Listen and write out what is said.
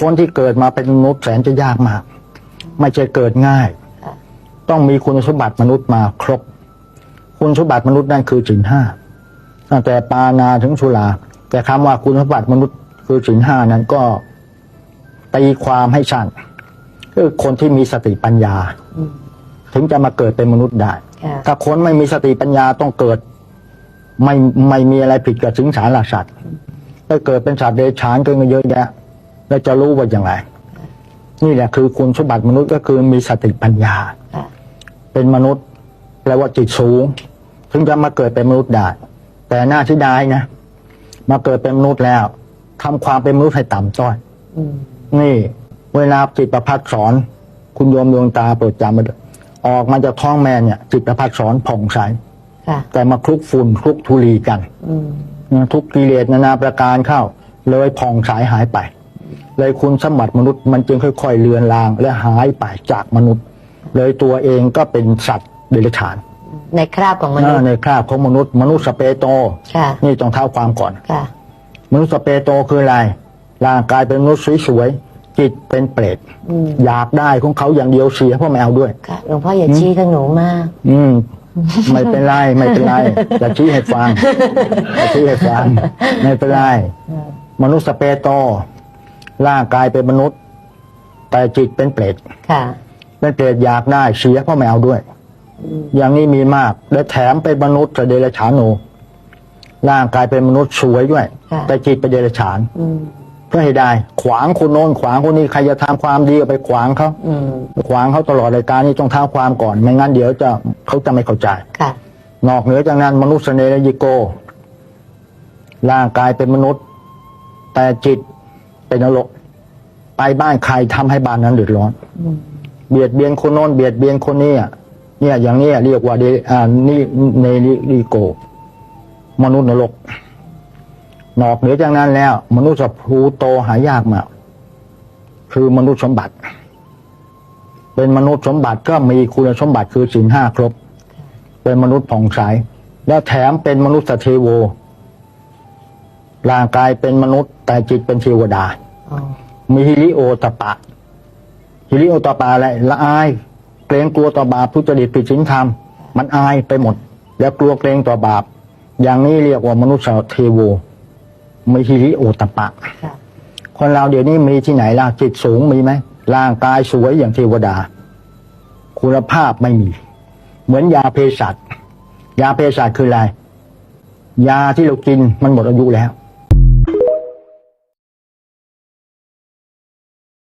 คนที่เกิดมาเป็นมนุษย์แสนจะยากมาก ไม่ใช่เกิดง่ายค่ะต้องมีคุณสมบัติมนุษย์มาครบ คุณสมบัติมนุษย์นั่นคือศีลห้าตั้งแต่ปานาถึงสุราแต่คำว่าคุณสมบัติมนุษย์คือศีลห้านั้นก็ตีความให้ชันคือคนที่มีสติปัญญาอืมถึงจะมาเกิดเป็นมนุษย์ได้ค่ะถ้าคนไม่มีสติปัญญาต้องเกิด ไม่ไม่มีอะไรผิดกับสิงสารสัตว์ถ้าเกิดเป็นสัตว์เดรัจฉานก็เยอะแยะ แล้วจะรู้ว่าอย่างไร นี่แหละคือคุณสมบัติมนุษย์ก็คือมีสติปัญญาค่ะเป็นมนุษย์แปลว่าจิตสูง ถึงจะมาเกิดเป็นมนุษย์ได้แต่หน้าที่ได้นะ มาเกิดเป็นมนุษย์แล้วทำความเป็นมนุษย์ให้ต่ำต้อยอืมนี่ เวลาจิตประพัดสอนคุณโยมดวงตาโปรดจำมาด้วยออกมาจากท้องแม่เนี่ย จิตประพัดสอนผ่องใสค่ะแต่มาคลุกฝุ่นคลุกธุลีกันอืมนะทุกกิเลสนานาประการเข้า เลยผ่องใสหายไป เลยคุณสมบัติมนุษย์มันจึงค่อย ๆ เลือนลาง และหายไปจากมนุษย์ เลยตัวเองก็เป็นสัตว์เดรัจฉานในคราบของมนุษย์ในคราบของมนุษย์ มนุษย์สเปโตค่ะนี่ต้องเท้าความก่อนค่ะมนุษย์สเปโตคืออะไรร่างกายเป็นมนุษย์สวยๆจิตเป็นเปรตอืมอยากได้ของเขาอย่างเดียวเสียเพราะไม่เอาด้วยค่ะหลวงพ่ออย่าชี้ทางหนูมาก อืมไม่เป็นไรไม่เป็นไรจะชี้ให้ฟังจะชี้ให้ฟังไม่เป็นไรมนุษย์สเปโต ร่างกายเป็นมนุษย์ แต่จิตเป็นเปรตค่ะ เป็นเปรตอยากได้เสียเพราะไม่เอาด้วย อย่างนี้มีมาก และแถมเป็นมนุษย์จะเดรัจฉานโนร่างกายเป็นมนุษย์สวยด้วยค่ะแต่จิตเป็นเดรัจฉานอืมเพื่อให้ได้ ขวางคนโน้นขวางคนนี้ใครจะทำความดีก็ไปขวางเขาอืมไปขวางเขาตลอดรายการนี้ต้องท้าความก่อนไม่งั้นเดี๋ยวจะเขาจะไม่เข้าใจค่ะนอกเหนือจากนั้นมนุษย์เสนห์ยิโก ร่างกายเป็นมนุษย์ แต่จิต เป็นนรก ไปบ้านใครทำให้บ้านนั้นเดือดร้อนอืมเบียดเบียนคนโน้นเบียดเบียนคนนี้อะเนี่ยอย่างนี้เรียกว่าเดอ่านี่เนริโก มนุษย์นรกนอกเหนือจากนั้นแล้ว มนุษย์พลูโตหายากมาก คือมนุษย์สมบัติ เป็นมนุษย์สมบัติก็มีคุณสมบัติคือสินห้าครบ เป็นมนุษย์ผ่องใสแล้วแถมเป็นมนุษย์เทโวร่างกายเป็นมนุษย์แต่จิตเป็นเทวดาอ๋อ มีฮิริโอตปะฮิริโอตปะอะไรละอาย เกรงกลัวต่อบาปทุจริตผิดศีลธรรม มันอายไปหมด แล้วกลัวเกรงต่อบาป อย่างนี้เรียกว่ามนุษย์เทโวมีฮิริโอตปะค่ะคนเราเดี๋ยวนี้มีที่ไหนล่ะจิตสูงมีไหมร่างกายสวยอย่างเทวดา คุณภาพไม่มี เหมือนยาเภสัชยาเภสัชคืออะไรยาที่เรากินมันหมดอายุแล้ว